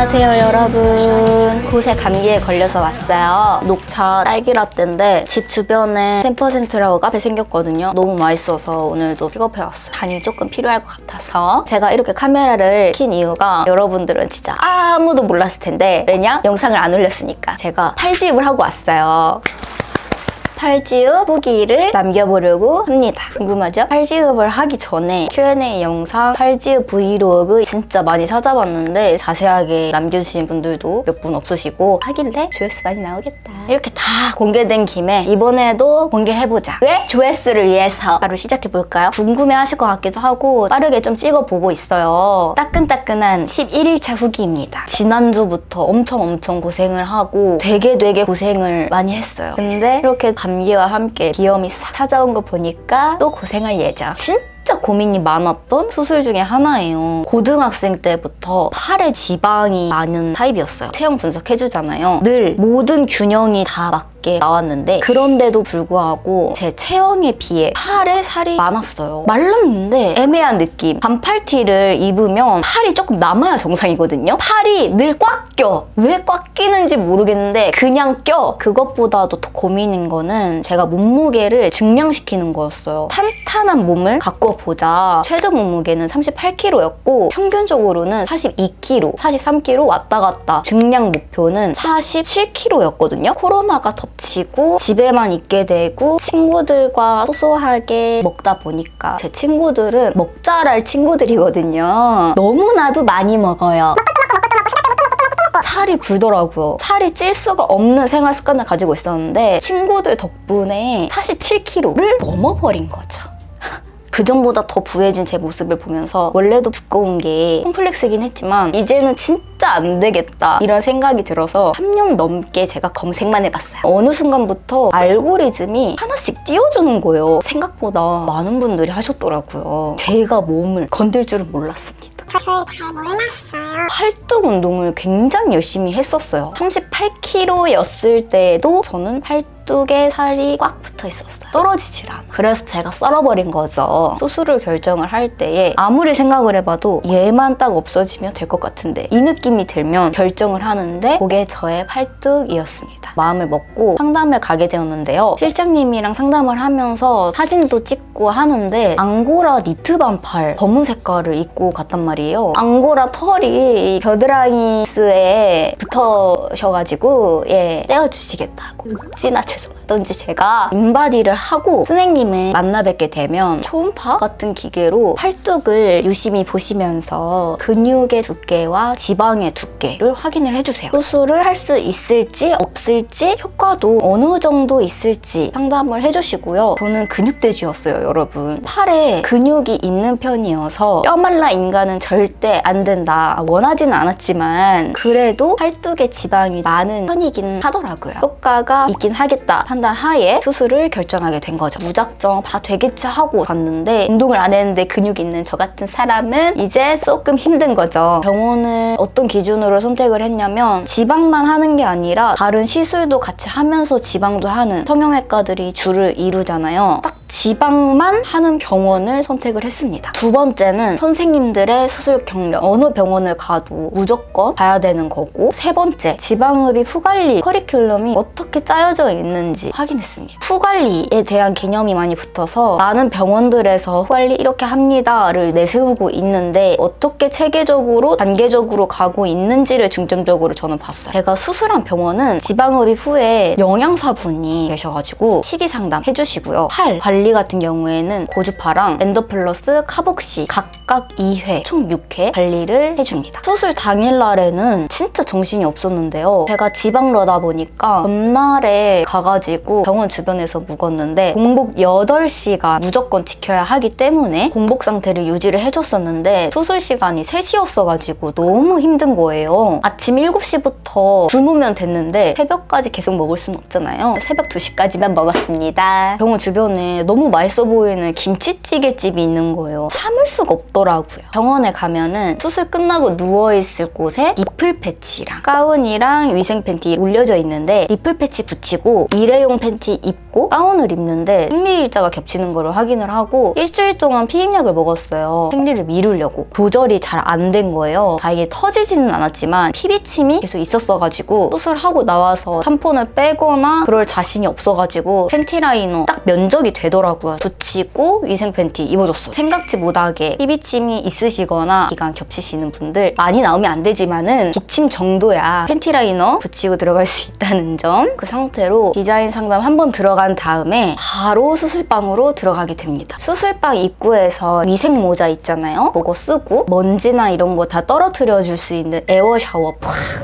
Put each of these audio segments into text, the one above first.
안녕하세요 여러분. 곳에 감기에 걸려서 왔어요. 녹차 딸기 라떼인데 집 주변에 10%라고 카페 생겼거든요. 너무 맛있어서 오늘도 픽업해 왔어요. 간이 조금 필요할 것 같아서 제가 이렇게 카메라를 킨 이유가 여러분들은 진짜 아무도 몰랐을 텐데 왜냐? 영상을 안 올렸으니까 제가 팔지입을 하고 왔어요 팔지읍 후기를 남겨보려고 합니다. 궁금하죠? 팔지읍을 하기 전에 Q&A 영상 팔지읍 브이로그 진짜 많이 찾아봤는데 자세하게 남겨주신 분들도 몇 분 없으시고 하길래 조회수 많이 나오겠다. 이렇게 다 공개된 김에 이번에도 공개해보자. 왜? 조회수를 위해서 바로 시작해볼까요? 궁금해하실 것 같기도 하고 빠르게 좀 찍어보고 있어요. 따끈따끈한 11일차 후기입니다. 지난주부터 엄청 엄청 고생을 하고 되게 되게 고생을 많이 했어요. 근데 이렇게 감 기와 함께 비염이 싹 찾아온 거 보니까 또 고생할 예정. 진짜 고민이 많았던 수술 중에 하나예요. 고등학생 때부터 팔에 지방이 많은 타입이었어요. 체형 분석해주잖아요. 늘 모든 균형이 다 맞게 나왔는데 그런데도 불구하고 제 체형에 비해 팔에 살이 많았어요. 말랐는데 애매한 느낌. 반팔티를 입으면 팔이 조금 남아야 정상이거든요. 팔이 늘 꽉 껴. 왜 꽉 끼는지 모르겠는데 그냥 껴. 그것보다도 더 고민인 거는 제가 몸무게를 증량시키는 거였어요. 탄탄한 몸을 갖고 보자. 최저 몸무게는 38kg였고 평균적으로는 42kg, 43kg 왔다 갔다. 증량 목표는 47kg였거든요. 코로나가 덮치고 집에만 있게 되고 친구들과 소소하게 먹다 보니까 제 친구들은 먹자랄 친구들이거든요. 너무나도 많이 먹어요. 살이 불더라고요. 살이 찔 수가 없는 생활 습관을 가지고 있었는데 친구들 덕분에 47kg를 넘어버린 거죠. 그 전보다 더 부해진 제 모습을 보면서 원래도 두꺼운 게 콤플렉스긴 했지만 이제는 진짜 안 되겠다 이런 생각이 들어서 3년 넘게 제가 검색만 해봤어요. 어느 순간부터 알고리즘이 하나씩 띄워주는 거예요. 생각보다 많은 분들이 하셨더라고요. 제가 몸을 건들 줄은 몰랐습니다. 저를 잘 몰랐어요. 팔뚝 운동을 굉장히 열심히 했었어요. 38kg였을 때도 저는 팔뚝 에 살이 꽉 붙어 있었어요. 떨어지질 않아. 그래서 제가 썰어버린 거죠. 수술을 결정을 할 때에 아무리 생각을 해봐도 얘만 딱 없어지면 될 것 같은데 이 느낌이 들면 결정을 하는데 그게 저의 팔뚝이었습니다. 마음을 먹고 상담을 가게 되었는데요. 실장님이랑 상담을 하면서 사진도 찍고 하는데 앙고라 니트 반팔 검은 색깔을 입고 갔단 말이에요. 앙고라 털이 겨드랑이스에 붙으셔가지고 예 떼어주시겠다고 어찌나 죄송하던지 제가 인바디를 하고 선생님을 만나 뵙게 되면 초음파 같은 기계로 팔뚝을 유심히 보시면서 근육의 두께와 지방의 두께를 확인을 해주세요. 수술을 할 수 있을지 없을지 효과도 어느 정도 있을지 상담을 해주시고요. 저는 근육돼지였어요, 여러분. 팔에 근육이 있는 편이어서 뼈말라 인간은 절대 안 된다. 원하지는 않았지만 그래도 팔뚝에 지방이 많은 편이긴 하더라고요. 효과가 있긴 하겠다 판단 하에 수술을 결정하게 된 거죠. 무작정 다 되겠지 하고 갔는데 운동을 안 했는데 근육이 있는 저 같은 사람은 이제 조금 힘든 거죠. 병원을 어떤 기준으로 선택을 했냐면 지방만 하는 게 아니라 다른 시술도 같이 하면서 지방도 하는 성형외과들이 줄을 이루잖아요. 딱 지방만 하는 병원을 선택을 했습니다. 두 번째는 선생님들의 수술 경력 어느 병원을 가도 무조건 봐야 되는 거고 세 번째 지방흡입 후관리 커리큘럼이 어떻게 짜여져 있는지 확인했습니다. 후관리에 대한 개념이 많이 붙어서 많은 병원들에서 후관리 이렇게 합니다를 내세우고 있는데 어떻게 체계적으로 단계적으로 가고 있는지를 중점적으로 저는 봤어요. 제가 수술한 병원은 지방흡입 후에 영양사분이 계셔가지고 식이 상담 해주시고요. 팔 관리 같은 경우에는 고주파랑 엔더플러스 카복시 각각 2회 총 6회 관리를 해줍니다. 수술 당일날에는 진짜 정신이 없었는데요. 제가 지방러다 보니까 전날에 가가지고 병원 주변에서 묵었는데 공복 8시간 무조건 지켜야 하기 때문에 공복 상태를 유지를 해줬었는데 수술 시간이 3시였어가지고 너무 힘든 거예요. 아침 7시부터 굶으면 됐는데 새벽까지 계속 먹을 수는 없잖아요. 새벽 2시까지만 먹었습니다. 병원 주변에 너무 맛있어 보이는 김치찌개 집이 있는 거예요. 참을 수가 없더라고요. 병원에 가면은 수술 끝나고 누워있을 곳에 니플 패치랑 가운이랑 위생 팬티 올려져 있는데 니플 패치 붙이고 일회용 팬티 입고 가운을 입는데 생리일자가 겹치는 걸 확인을 하고 일주일 동안 피임약을 먹었어요. 생리를 미루려고. 조절이 잘 안 된 거예요. 다행히 터지지는 않았지만 피비침이 계속 있었어가지고 수술하고 나와서 탐폰을 빼거나 그럴 자신이 없어가지고 팬티 라이너 딱 면적이 되더라고요. 붙이고 위생 팬티 입어줬어요. 생각지 못하게 피비침이 있으시거나 기간 겹치시는 분들 많이 나오면 안 되지만은 기침 정도야 팬티 라이너 붙이고 들어갈 수 있다는 점. 그 상태로 디자인 상담 한 번 들어간 다음에 바로 수술방으로 들어가게 됩니다. 수술방 입구에서 위생 모자 있잖아요. 그거 쓰고 먼지나 이런 거 다 떨어뜨려 줄 수 있는 에어 샤워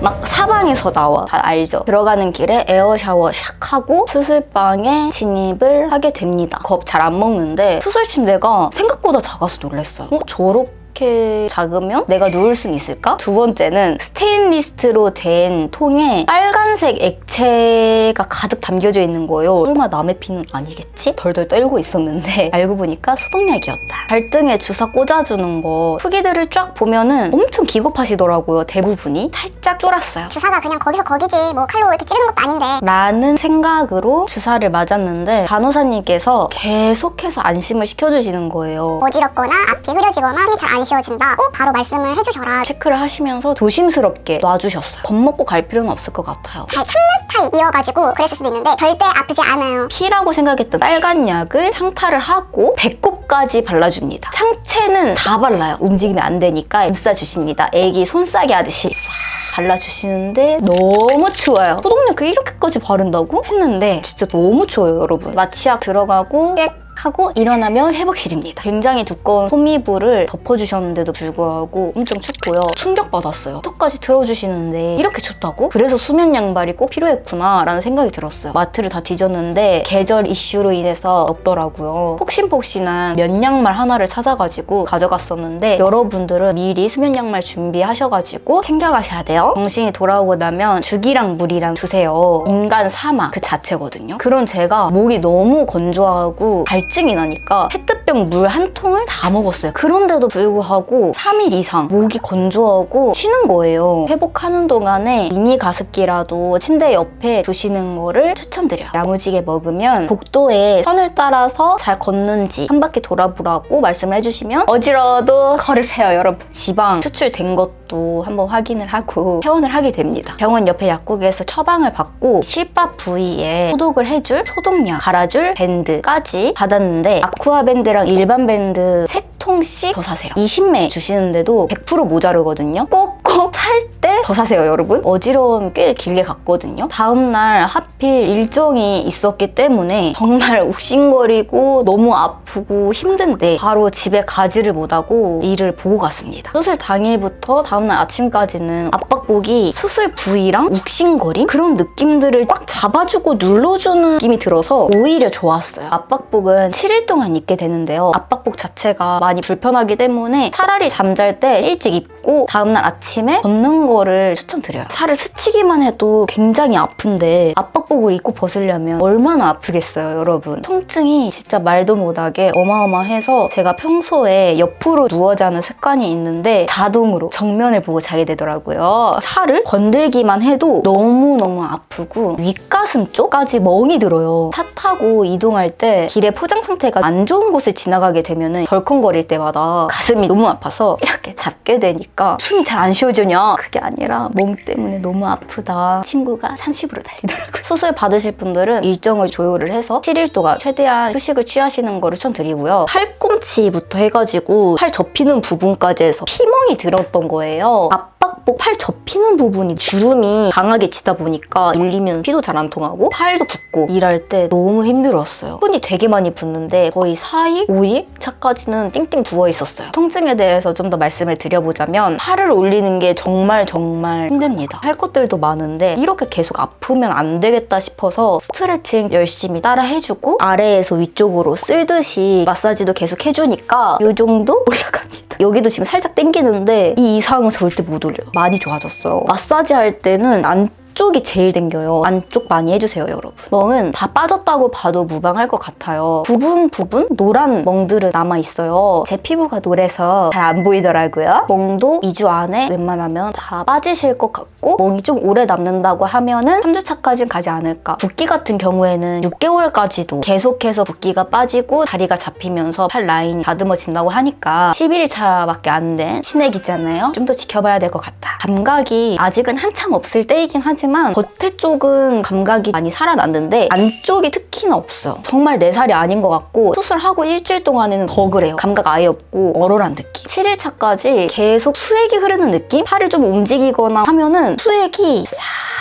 팍막 사방에서 나와 다 알죠. 들어가는 길에 에어 샤워 샥 하고 수술방에 진입을 하게 됩니다. 겁 잘 안 먹는데 수술 침대가 생각보다 작아서 놀랐어요. 어, 저 렇게 작으면 내가 누울 순 있을까? 두 번째는 스테인리스트로 된 통에 빨간색 액체가 가득 담겨져 있는 거예요. 설마 남의 피는 아니겠지? 덜덜 떨고 있었는데 알고 보니까 소독약이었다. 발등에 주사 꽂아주는 거 후기들을 쫙 보면은 엄청 기겁하시더라고요. 대부분이 살짝 쫄았어요. 주사가 그냥 거기서 거기지 뭐 칼로 이렇게 찌르는 것도 아닌데 라는 생각으로 주사를 맞았는데 간호사님께서 계속해서 안심을 시켜주시는 거예요. 어지럽거나 앞이 흐려지거나 숨이 잘안 쉬어진다 꼭 바로 말씀을 해주셔라 체크를 하시면서 조심스럽게 놔주셨어요. 겁먹고 갈 필요는 없을 것 같아요. 잘 참는 타입이어가지고 그랬을 수도 있는데 절대 아프지 않아요 피라고 생각했던 빨간 약을 상타를 하고 배꼽까지 발라줍니다. 상체는 다 발라요. 움직이면 안 되니까 감싸주십니다. 애기 손 싸게 하듯이 싹 발라주시는데 너무 추워요. 소독약 그 이렇게까지 바른다고? 했는데 진짜 너무 추워요, 여러분. 마취약 들어가고 꽥 하고 일어나면 회복실입니다. 굉장히 두꺼운 소미불을 덮어주셨는데도 불구하고 엄청 춥고요. 충격받았어요. 턱까지 틀어주시는데 이렇게 춥다고? 그래서 수면 양발이 꼭 필요했구나 라는 생각이 들었어요. 마트를 다 뒤졌는데 계절 이슈로 인해서 없더라고요. 폭신폭신한 면 양말 하나를 찾아가지고 가져갔었는데 여러분들은 미리 수면 양말 준비하셔가지고 챙겨가셔야 돼요. 정신이 돌아오고 나면 죽이랑 물이랑 주세요. 인간 사막 그 자체거든요. 그런 제가 목이 너무 건조하고 갈 증이 나니까 페트 병물한 통을 다 먹었어요. 그런데도 불구하고 3일 이상 목이 건조하고 쉬는 거예요. 회복하는 동안에 미니 가습기라도 침대 옆에 두시는 거를 추천드려요. 야무지게 먹으면 복도에 선을 따라서 잘 걷는지 한 바퀴 돌아보라고 말씀을 해주시면 어지러워도 걸으세요, 여러분. 지방 추출된 것도 한번 확인을 하고 퇴원을 하게 됩니다. 병원 옆에 약국에서 처방을 받고 실밥 부위에 소독을 해줄 소독약, 갈아줄 밴드까지 받았는데 아쿠아 밴드 랑 일반 밴드 세 통씩 더 사세요. 20매 주시는데도 100% 모자르거든요. 꼭 꼭 살 때 더 사세요, 여러분. 어지러움이 꽤 길게 갔거든요. 다음날 하필 일정이 있었기 때문에 정말 욱신거리고 너무 아프고 힘든데 바로 집에 가지를 못하고 일을 보고 갔습니다. 수술 당일부터 다음날 아침까지는 압박복이 수술 부위랑 욱신거림? 그런 느낌들을 꽉 잡아주고 눌러주는 느낌이 들어서 오히려 좋았어요. 압박복은 7일 동안 입게 되는데요. 압박복 자체가 많이 불편하기 때문에 차라리 잠잘 때 일찍 입고 다음날 아침 에 걷는 거를 추천드려요. 살을 스치기만 해도 굉장히 아픈데 압박복을 입고 벗으려면 얼마나 아프겠어요, 여러분. 통증이 진짜 말도 못하게 어마어마해서 제가 평소에 옆으로 누워 자는 습관이 있는데 자동으로 정면을 보고 자게 되더라고요. 살을 건들기만 해도 너무너무 아프고 윗가슴 쪽까지 멍이 들어요. 차 타고 이동할 때 길의 포장 상태가 안 좋은 곳을 지나가게 되면 덜컹거릴 때마다 가슴이 너무 아파서 이렇게 잡게 되니까 숨이 잘 안 쉬어 지냐? 그게 아니라 몸 때문에 너무 아프다. 친구가 30으로 달리더라고요. 수술 받으실 분들은 일정을 조율을 해서 7일 동안 최대한 휴식을 취하시는 거를 추천드리고요. 팔꿈치부터 해가지고 팔 접히는 부분까지 해서 피멍이 들었던 거예요. 압박복 팔 접히는 부분이 주름이 강하게 치다 보니까 눌리면 피도 잘 안 통하고 팔도 붓고 일할 때 너무 힘들었어요. 손이 되게 많이 붓는데 거의 4일, 5일 차까지는 띵띵 부어 있었어요. 통증에 대해서 좀 더 말씀을 드려보자면 팔을 올리는 게 정말 정말 힘듭니다. 할 것들도 많은데 이렇게 계속 아프면 안 되겠다 싶어서 스트레칭 열심히 따라 해주고 아래에서 위쪽으로 쓸듯이 마사지도 계속 해주니까 이 정도 올라갑니다. 여기도 지금 살짝 당기는데 이 이상은 절대 못 올려요. 많이 좋아졌어요. 마사지 할 때는 안 안쪽이 제일 땡겨요. 안쪽 많이 해주세요, 여러분. 멍은 다 빠졌다고 봐도 무방할 것 같아요. 부분 부분 노란 멍들은 남아 있어요. 제 피부가 노래서 잘 안 보이더라고요. 멍도 2주 안에 웬만하면 다 빠지실 것 같고 멍이 좀 오래 남는다고 하면은 3주차까지는 가지 않을까. 붓기 같은 경우에는 6개월까지도 계속해서 붓기가 빠지고 다리가 잡히면서 팔 라인이 다듬어진다고 하니까 11일 차밖에 안 된 신액이잖아요. 좀 더 지켜봐야 될 것 같다. 감각이 아직은 한창 없을 때이긴 하지 만 겉에 쪽은 감각이 많이 살아났는데 안쪽이 특히나 없어요. 정말 내 살이 아닌 것 같고 수술하고 일주일 동안에는 더 그래요. 감각 아예 없고 얼얼한 느낌. 7일차까지 계속 수액이 흐르는 느낌? 팔을 좀 움직이거나 하면은 수액이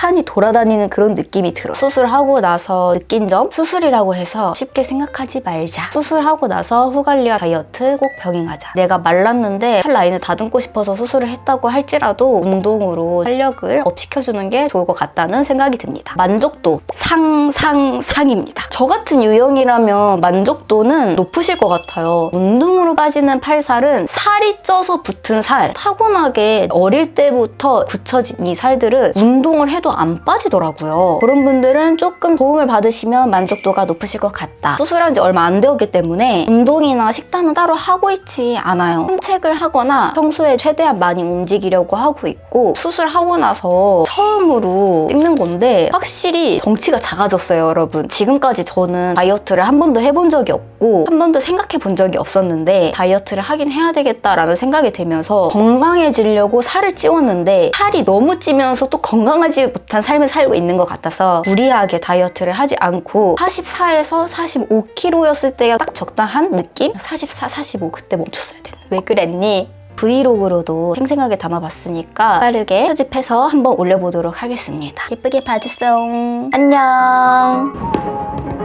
산이 돌아다니는 그런 느낌이 들어. 수술하고 나서 느낀 점 수술이라고 해서 쉽게 생각하지 말자. 수술하고 나서 후갈리와 다이어트 꼭 병행하자. 내가 말랐는데 팔 라인을 다듬고 싶어서 수술을 했다고 할지라도 운동으로 활력을 업시켜주는 게 좋을 것 같다는 생각이 듭니다. 만족도 상상상입니다. 저 같은 유형이라면 만족도는 높으실 것 같아요. 운동으로 빠지는 팔살은 살이 쪄서 붙은 살, 타고나게 어릴 때부터 굳혀진 이 살들은 운동을 해도 안 빠지더라고요. 그런 분들은 조금 도움을 받으시면 만족도가 높으실 것 같다. 수술한 지 얼마 안 되었기 때문에 운동이나 식단은 따로 하고 있지 않아요. 산책을 하거나 평소에 최대한 많이 움직이려고 하고 있고 수술하고 나서 처음으로 찍는 건데 확실히 덩치가 작아졌어요, 여러분. 지금까지 저는 다이어트를 한 번도 해본 적이 없고 한 번도 생각해 본 적이 없었는데 다이어트를 하긴 해야 되겠다라는 생각이 들면서 건강해지려고 살을 찌웠는데 살이 너무 찌면서 또 건강하지 못한 삶을 살고 있는 것 같아서 무리하게 다이어트를 하지 않고 44에서 45kg였을 때가 딱 적당한 느낌? 44, 45 그때 멈췄어야 되는. 왜 그랬니? 브이로그로도 생생하게 담아봤으니까 빠르게 편집해서 한번 올려보도록 하겠습니다. 예쁘게 봐주세요. 안녕.